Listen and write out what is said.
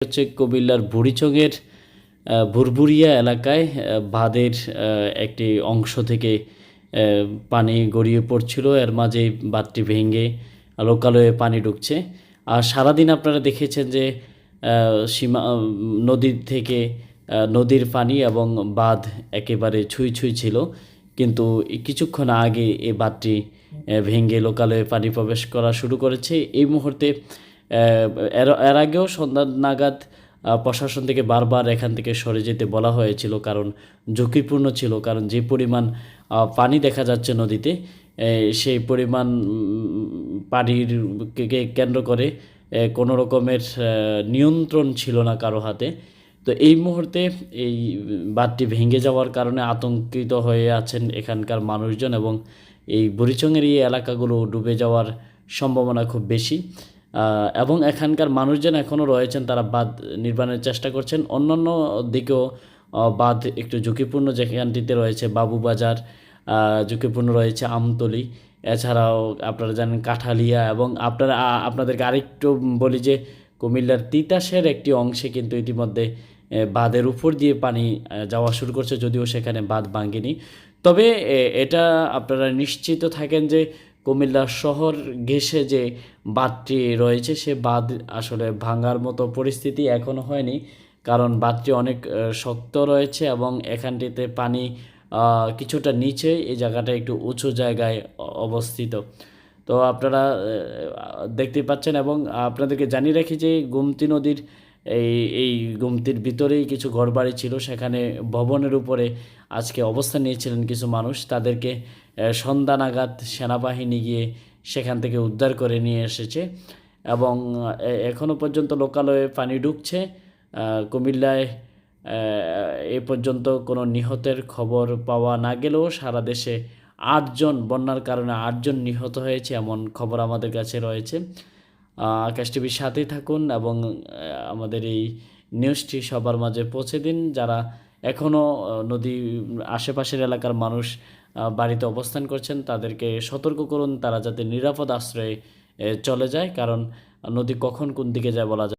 হচ্ছে কুমিল্লার বুড়িচংয়ের আহ, ভুরভুরিয়া এলাকায় বাঁধের একটি অংশ থেকে পানি গড়িয়ে পড়ছিল। এর মাঝে বাঁধটি ভেঙে লোকালয়ে পানি ঢুকছে। আর সারাদিন আপনারা দেখেছেন যে সীমা নদীর থেকে নদীর পানি এবং বাঁধ একেবারে ছুঁই ছুঁই ছিল। কিন্তু কিছুক্ষণ আগে এই বাঁধটি ভেঙে লোকালয়ে পানি প্রবেশ করা শুরু করেছে। এই মুহূর্তে এর এর আগেও সন্ধ্যা নাগাদ প্রশাসন থেকে বারবার এখান থেকে সরে যেতে বলা হয়েছিল, কারণ ঝুঁকিপূর্ণ ছিল, কারণ যে পরিমাণ পানি দেখা যাচ্ছে নদীতে সেই পরিমাণ পানির কেন্দ্র করে কোনো রকমের নিয়ন্ত্রণ ছিল না কারও হাতে। তো এই মুহূর্তে এই বাঁধটি ভেঙে যাওয়ার কারণে আতঙ্কিত হয়ে আছেন এখানকার মানুষজন এবং এই বুড়িচংয়ের এই এলাকাগুলো ডুবে যাওয়ার সম্ভাবনা খুব বেশি। এবং এখানকার মানুষজন এখনও রয়েছেন, তারা বাঁধ নির্মাণের চেষ্টা করছেন। অন্যান্য দিকেও বাঁধ একটু ঝুঁকিপূর্ণ যেখানটিতে রয়েছে, বাবুবাজার ঝুঁকিপূর্ণ রয়েছে আমতলি। এছাড়াও আপনারা জানেন কাঠালিয়া এবং আপনারা আপনাদেরকে আরেকটু বলি যে, কুমিল্লার তিতাসের একটি অংশে কিন্তু ইতিমধ্যে বাঁধের উপর দিয়ে পানি যাওয়া শুরু করছে, যদিও সেখানে বাঁধ ভাঙেনি। তবে এটা আপনারা নিশ্চিত থাকেন যে কুমিল্লা শহর ঘেঁষে যে বাঁধটি রয়েছে, সে বাঁধ আসলে ভাঙার মতো পরিস্থিতি এখনও হয়নি। কারণ বাঁধটি অনেক শক্ত রয়েছে এবং এখানটিতে পানি কিছুটা নিচে এই জায়গাটা একটু উঁচু জায়গায় অবস্থিত। তো আপনারা দেখতে পাচ্ছেন এবং আপনাদেরকে জানিয়ে রাখি যে গোমতী নদীর এই এই গোমতির ভিতরেই কিছু ঘরবাড়ি ছিল। সেখানে ভবনের উপরে আজকে অবস্থান নিয়েছিলেন কিছু মানুষ। তাদেরকে সন্ধ্যা নাগাদ সেনাবাহিনী গিয়ে সেখান থেকে উদ্ধার করে নিয়ে এসেছে এবং এখনও পর্যন্ত লোকালয়ে পানি ঢুকছে। কুমিল্লায় এ পর্যন্ত কোনো নিহতের খবর পাওয়া না গেলেও সারা দেশে আটজন, বন্যার কারণে আটজন নিহত হয়েছে এমন খবর আমাদের কাছে রয়েছে। আকাশ টিভির সাথেই থাকুন এবং আমাদের এই নিউজটি সবার মাঝে পৌঁছে দিন। যারা এখনও নদী, আশেপাশের এলাকার মানুষ বাড়িতে অবস্থান করছেন, তাদেরকে সতর্ক করুন। তারা যাতে নিরাপদ আশ্রয়ে চলে যায়। কারণ, নদী কখন কোন দিকে যায় বলা যায়